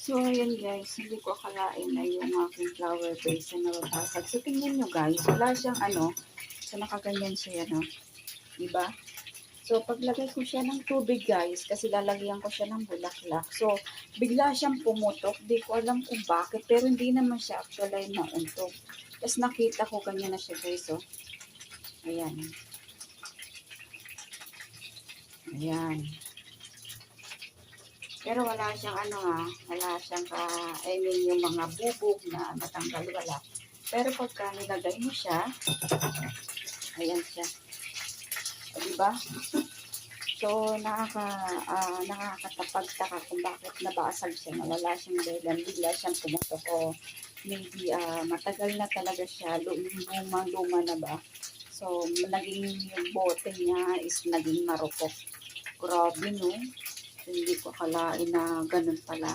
So, ayan guys, hindi ko akalain na yung aking flower vase na nababasag. So, tingnan nyo guys, wala siyang ano, so nakaganyan siya, no? Diba? So, paglagay ko siya ng tubig guys, kasi lalagyan ko siya ng bulaklak. So, bigla siyang pumutok. Di ko alam kung bakit, pero hindi naman siya actually nauntog. Tapos nakita ko ganyan na siya guys, oh. Ayan. Ayan. Pero wala siyang ano ha, wala siyang ka, I mean yung mga bubog na natanggal wala. Pero pagka nilagay mo siya, ayan siya. O, diba? So, nakaka, ah, nakakatapagtaka kung bakit nabasag siya, nawala siyang dahilan, bigla siyang pumutok o maybe ah, matagal na talaga siya, lumang-luma na ba. So, naging yung bote niya is naging marupok. Grabe, no? Hindi ko akalain na ganun pala.